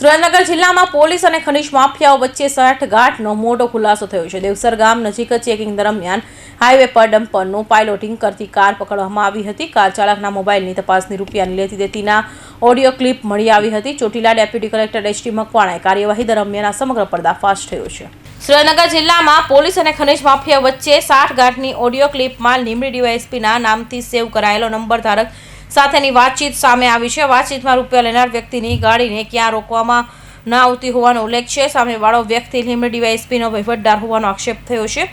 સુરેન્દ્રનગર જિલ્લામાં પોલીસ અને ખનીજ માફિયાઓ વચ્ચે સાઠગાંઠનો મોટો ખુલાસો થયો છે. દેવસર ગામ નજીક ચેકિંગ દરમિયાન હાઈવે પર ડમ્પરનું પાયલોટિંગ કરતી કાર પકડવામાં આવી હતી. કાર ચાલકના મોબાઈલની તપાસની રૂપિયાની લેતી દેતીના ઓડિયો ક્લિપ મળી આવી હતી. Chotila deputy collector H T મકવાણાએ કાર્યવાહી દરમિયાન આ સમગ્ર પર્દાફાશ થયો છે. સુરેન્દ્રનગર જિલ્લામાં પોલીસ અને ખનીજ માફિયા વચ્ચે સાઠગાંઠની ઓડિયો ક્લિપમાં લીમડી ડીવાયએસપીના નામથી સેવ કરાયેલો નંબર ધારક સાથેની વાતચીત સામે આવી છે. વાતચીતમાં રૂપિયા લેનાર વ્યક્તિની ગાડીને ક્યાં રોકવામાં ન આવતી હોવાનો ઉલ્લેખ છે. સામેવાળો વ્યક્તિ લીમડી ડીવાયએસપીનો વહીવટદાર હોવાનો આક્ષેપ થયો છે.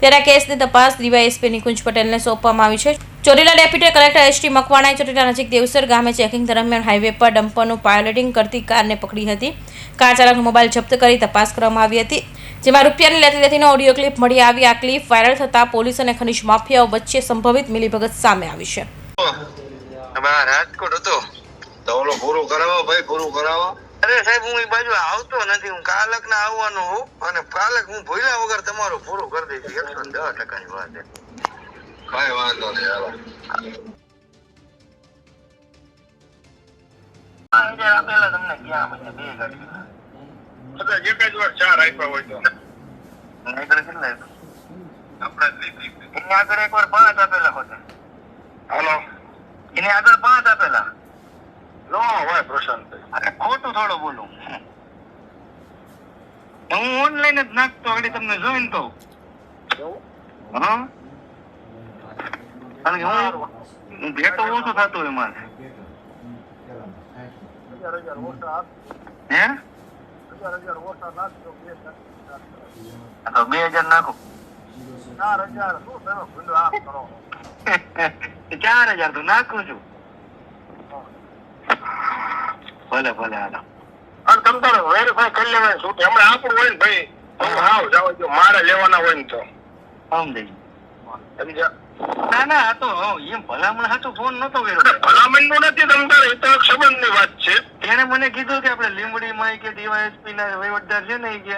ત્યારે કેસની તપાસ ડીવાયએસપી નિકુંજ પટેલને સોંપવામાં આવી છે. ચોટીલા ડેપ્યુટી કલેક્ટર એસટી મકવાણાએ ચોટીલા નજીક દેવસર ગામે ચેકિંગ દરમિયાન હાઈવે પર ડમ્પરનું પાયોલેટિંગ કરતી કારને પકડી હતી. કાર ચાલકનો મોબાઈલ જપ્ત કરી તપાસ કરવામાં આવી હતી. જેમાં રૂપિયાની લેતી લેતીનો ઓડિયો ક્લિપ મળી આવી. આ ક્લિપ વાયરલ થતાં પોલીસ અને ખનીજ માફિયાઓ વચ્ચે સંભવિત મિલીભગત સામે આવી છે. બા રાજકોટ હતો? તો ઓલો પૂરું કરાવો ભાઈ પૂરું કરાવો. અરે સાહેબ હું એ બાજુ આવતો નથી. હું કાલક ના આવવાનો હું અને કાલક હું ભૂલ્યા વગર તમારું પૂરું કરી દઈશ. એકસો ને દસ ટકાની વાત કઈ વાંધો નહીં હાલો. આપેલા તમને ક્યાં પછી બે ગાડી બધા એક જ વાર ચાર આપ્યા હોય તો. આગળ કેટલા આપણે આગળ એક વાર પાંચ આપેલા હોતા હાલો. એની આગળ પાંચ આપેલા. નો હોય પ્રશાંતભાઈ અરે ખોટું થોડું બોલું. હું ઓનલાઈન જ નાખતો આગળ તમને જોઈન કહું. કારણ કે હું ભેટો ઓછો થતો હોય મારે. હે? તો બે હજાર નાખો. ચાર હજાર. તો નાખું છું ભલે ભલે હાલો અને તમ તારે વેરીફાઈ કરી લેવાય શું હમણાં આપણું હોય ને ભાઈ તમે આવ જાવ જો મારે લેવાના હોય ને તો સમજી ના ના આ તો હો, એમ ભલામણ હાટુ ફોન નતો કર્યો ભલામણનું નથી તમ તારે એ તો સંબંધની વાત છે એને મને કીધું કે આપણે લીંબડી માં કે ડીવાયએસપી ના વહીવટદાર છે ને કે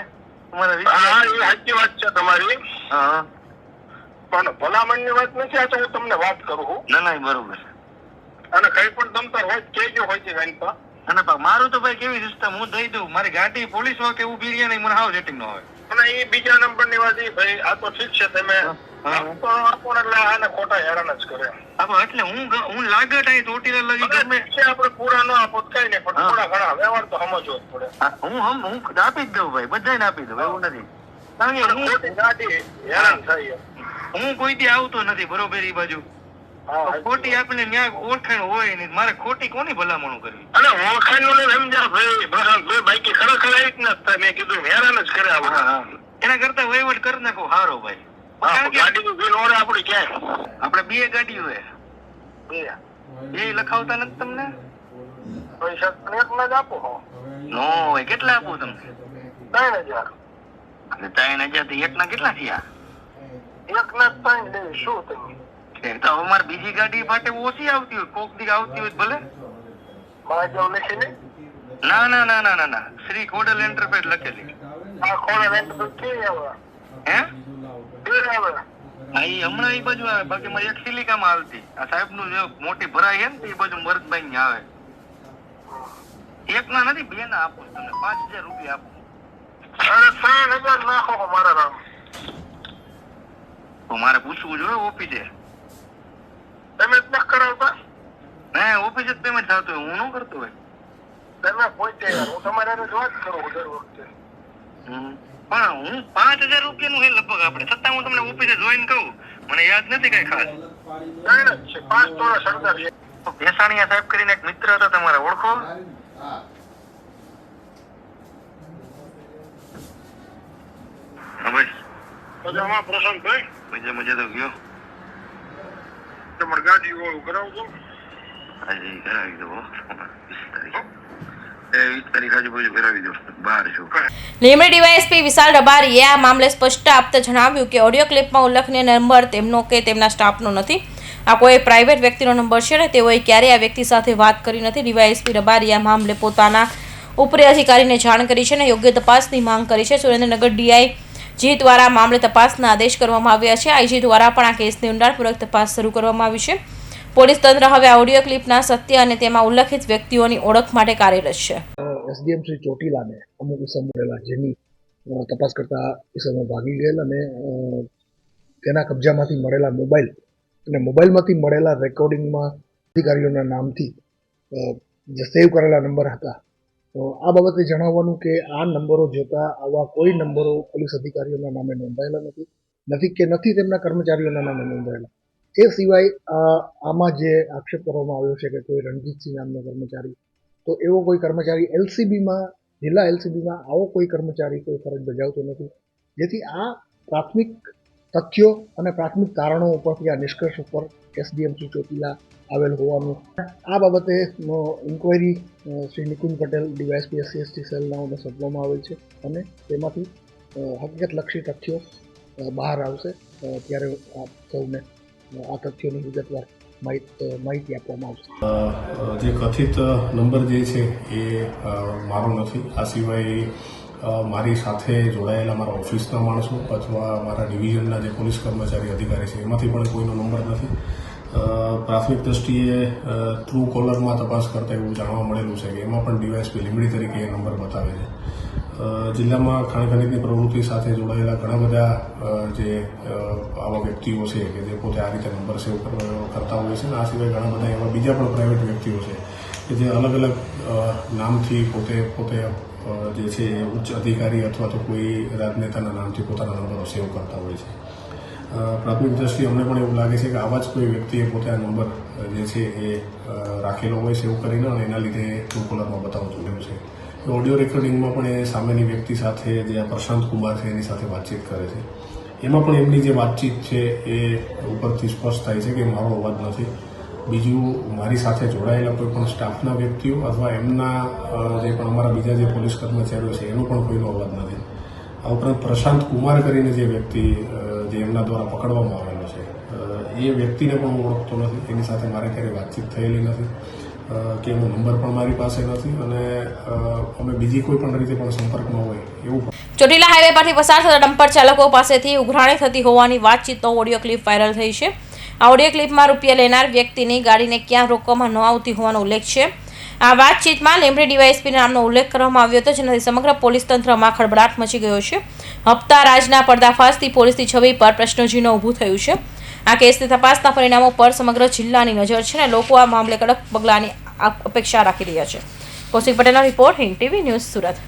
તમારા હા એ સાચી વાત છે તમારી હા પણ ભલામણની વાત નથી આ તો હું તમને વાત કરું છું. ના ના બરોબર. અને કઈ પણ તમતર હોય કેજો હોય છે કાંઈ તો અને મારું તો ભાઈ કેવી સિસ્ટમ હું દઈ દઉં. મારી ગાડી પોલીસવાળા કે ઊભી નહીં મને હાવ સેટિંગ ન હોય અને એ બીજા નંબરની વાત એ ભાઈ આ તો ઠીક છે તમે હા. આપો આપો ને એટલે આને ખોટા હેરાન જ કરે. એટલે હું હું લાગત અહીં ચોટીલા લગી ગમે. આપણે પૂરા ન આપો કઈ નહીં પણ થોડા ઘણા વ્યવહાર તો સમજવો જ પડે. હું હમ હું આપી જ દઉં ભાઈ બધાને આપી દઉં એવું નથી. કારણ કે હું ગાડી હેરાન થાય હું કોઈ દી આવતો નથી બરોબર એ બાજુ. ખોટી આપણે ન્યાય ઓળખાણ હોય ને મારે ખોટી કોની ભલામણું કરવી? અને ઓળખાણનું સમજ્યા ભાઈ બાકી ખરેખર આવી જ નથી મેં કીધું હેરાન જ કરે એના કરતા વહીવટ કરી નાખો હારો ભાઈ. આપણે બે ગાડીઓ હોય બે. બે લખાવતા નથી તમને? પૈસા તમે એકલા જ આપો. નો કેટલા આપું તમને? ત્રણ હજાર. અને ત્રણ હજારથી એક ના કેટલા થયા? એક ના ત્રણ લેવી શું તમે? તો હવે બીજી ગાડી માટે ઓછી આવતી હોય કોક દી આવતી હોય ભલે. મારા જેવું લખી ને? ના ના ના ના ના ના. શ્રી કોડલ એન્ટરપ્રાઇઝ લખેલી. આ કોડલ એન્ટરપ્રાઇઝ કે આવે? હે? કે આવે? હમણાં એ બાજુ આવે. બાકી મારી એક સિલિકામાં આવતી આ સાહેબનું જે મોટી ભરાઈ એમ ને ઈ બાજુ મરદભાઈ ની આવે. એક ના નથી બે ના આપું તમને. પાંચ હજાર રૂપિયા આપું. અરે ત્રણ હજાર નાખો મારા નામ. તો મારે પૂછવું જોઈએ ઓફિસે. પેમેન્ટ જ કરાવતા? હે ઓફિસે જ પેમેન્ટ થતું હોય હું ન કરતો હોય. તમે પોતે હું તમારે વાત કરું દર વખતે. પણ હું પાંચ હજાર રૂપિયાનું હે લગભગ આપણે. છતાં હું તમને ઓફિસે જોઈન કહું મને યાદ નથી કઈ ખાસ. પાંચ સરદાર ભેસાણીયા સાહેબ કરીને એક મિત્ર હતા તમારા ઓળખો? હા. ભાઈ પ્રશાંતભાઈ મજા મજા તો ગયો. તમારી ગાડી ઓળું કરાવજો આજે કરાવી દો લીમડી ડીવાયએસપી વિશાલ રબારીએ આ મામલે સ્પષ્ટ આપતા જણાવ્યું કે ઓડિયો ક્લિપમાં ઉલ્લેખનીય નંબર તેમનો કે તેમના સ્ટાફનો નથી. આ કોઈ પ્રાઇવેટ વ્યક્તિનો નંબર છે ને તેઓએ ક્યારેય આ વ્યક્તિ સાથે વાત કરી નથી. ડીવાયએસપી રબારીએ આ મામલે પોતાના ઉપરી અધિકારીને જાણ કરી છે અને યોગ્ય તપાસની માંગ કરી છે. સુરેન્દ્રનગર ડીઆઈ જી દ્વારા મામલે તપાસના આદેશ કરવામાં આવ્યા છે. આઈજી દ્વારા પણ આ કેસની ઊંડાણપૂર્વક તપાસ શરૂ કરવામાં આવી છે. પોલીસ તંત્ર હવે ઓડિયો ક્લિપના સત્ય અને તેમાં ઉલ્લેખિત વ્યક્તિઓની ઓળખ માટે કાર્યરત છે. એસડીએમ શ્રી ચોટીલાને અમુક ઇસમ મળેલા જેની તપાસ કરતા ઇસમો ભાગી ગયેલ અને તેના કબજામાંથી મળેલા મોબાઈલ અને મોબાઈલમાંથી મળેલા રેકોર્ડિંગમાં અધિકારીઓના નામથી જે સેવ કરેલા નંબર હતા તો આ બાબતે જણાવવાનું કે આ નંબરો જોતા આવા કોઈ નંબરો પોલીસ અધિકારીઓના નામે નોંધાયેલા નથી. નથી કે નથી તેમના કર્મચારીઓના નામે નોંધાયેલા. એ સિવાય આમાં જે આક્ષેપ કરવામાં આવ્યો છે કે કોઈ રણજીતસિંહ નામનો કર્મચારી, તો એવો કોઈ કર્મચારી એલસીબીમાં, જિલ્લા એલસીબીમાં આવો કોઈ કર્મચારી કોઈ ફરજ બજાવતો નથી. જેથી આ પ્રાથમિક તથ્યો અને પ્રાથમિક તારણો ઉપરથી આ નિષ્કર્ષ ઉપર એસડીએમ શ્રી ચોટીલા આવેલ હોવાનું. આ બાબતે inquiry Shri Nikunj Patel, DYSP SC ST સેલના સોંપવામાં આવેલ છે અને તેમાંથી હકીકતલક્ષી તથ્યો બહાર આવશે ત્યારે આપ સૌને આ તથ્યોની વિગતવાર માહિતી આપવામાં આવશે. જે કથિત નંબર જે છે એ મારો નથી. આ સિવાય મારી સાથે જોડાયેલા મારા ઓફિસના માણસો અથવા મારા ડિવિઝનના જે પોલીસ કર્મચારી અધિકારી છે, એમાંથી પણ કોઈનો નંબર નથી. પ્રાથમિક દ્રષ્ટિએ ટ્રુ કોલરમાં તપાસ કરતા એવું જાણવા મળેલું છે કે એમાં પણ ડીવાયએસપી લીમડી તરીકે એ નંબર બતાવે છે. જિલ્લામાં ખાણખનીજની પ્રવૃત્તિ સાથે જોડાયેલા ઘણા બધા જે આવા વ્યક્તિઓ છે કે જે પોતે આ રીતે નંબર સેવ કરતા હોય છે અને આ સિવાય ઘણા બધા એવા બીજા પણ પ્રાઇવેટ વ્યક્તિઓ છે કે જે અલગ અલગ નામથી પોતે પોતે જે છે ઉચ્ચ અધિકારી અથવા તો કોઈ રાજનેતાના નામથી પોતાના નંબરો સેવ કરતા હોય છે. પ્રાથમિક દ્રષ્ટિએ અમને પણ એવું લાગે છે કે આવા જ કોઈ વ્યક્તિએ પોતે આ નંબર જે છે એ રાખેલો હોય સેવ કરીને અને એના લીધે ટ્રુ બતાવતું રહ્યું છે. ઓડિયો રેકોર્ડિંગમાં પણ એ સામેની વ્યક્તિ સાથે જે આ પ્રશાંત કુમાર છે એની સાથે વાતચીત કરે છે. એમાં પણ એમની જે વાતચીત છે એ ઉપરથી સ્પષ્ટ થાય છે કે મારો અવાજ નથી. બીજું, મારી સાથે જોડાયેલા કોઈ પણ સ્ટાફના વ્યક્તિઓ અથવા એમના જે પણ અમારા બીજા જે પોલીસ કર્મચારીઓ છે એનો પણ કોઈનો અવાજ નથી. આ ઉપરાંત પ્રશાંત કુમાર કરીને જે વ્યક્તિ જે એમના દ્વારા પકડવામાં આવેલો છે. એ વ્યક્તિને પણ હું ઓળખતો નથી. એની સાથે મારે ક્યારેય વાતચીત થયેલી નથી. કે એનો નંબર પણ મારી પાસે નથી અને અમે બીજી કોઈ પણ રીતે પણ સંપર્કમાં હોય એવું ચોટીલા હાઈવે પરથી પસાર થતા ડમ્પર ચાલકો પાસેથી ઉઘરાણી થતી હોવાની વાતચીતનો ઓડિયો ક્લિપ વાયરલ થઈ છે. આ ઓડિયો ક્લિપમાં રૂપિયા લેનાર વ્યક્તિની ગાડીને ક્યાં રોકવામાં ન આવતી હોવાનો ઉલ્લેખ છે. આ વાતચીતમાં લીંબડી ડીવાયએસપી નામનો ઉલ્લેખ કરવામાં આવ્યો હતો, જેનાથી સમગ્ર પોલીસ તંત્રમાં ખળબળાટ મચી ગયો છે. હપ્તા રાજના પર્દાફાશથી પોલીસની છબી પર પ્રશ્નચિહ્ન ઊભું થયું છે. આ કેસની તપાસના પરિણામો પર સમગ્ર જિલ્લાની નજર છે અને લોકો આ મામલે કડક પગલાંની અપેક્ષા રાખી રહ્યા છે. કૌશિક પટેલનો report Hind TV news Surat.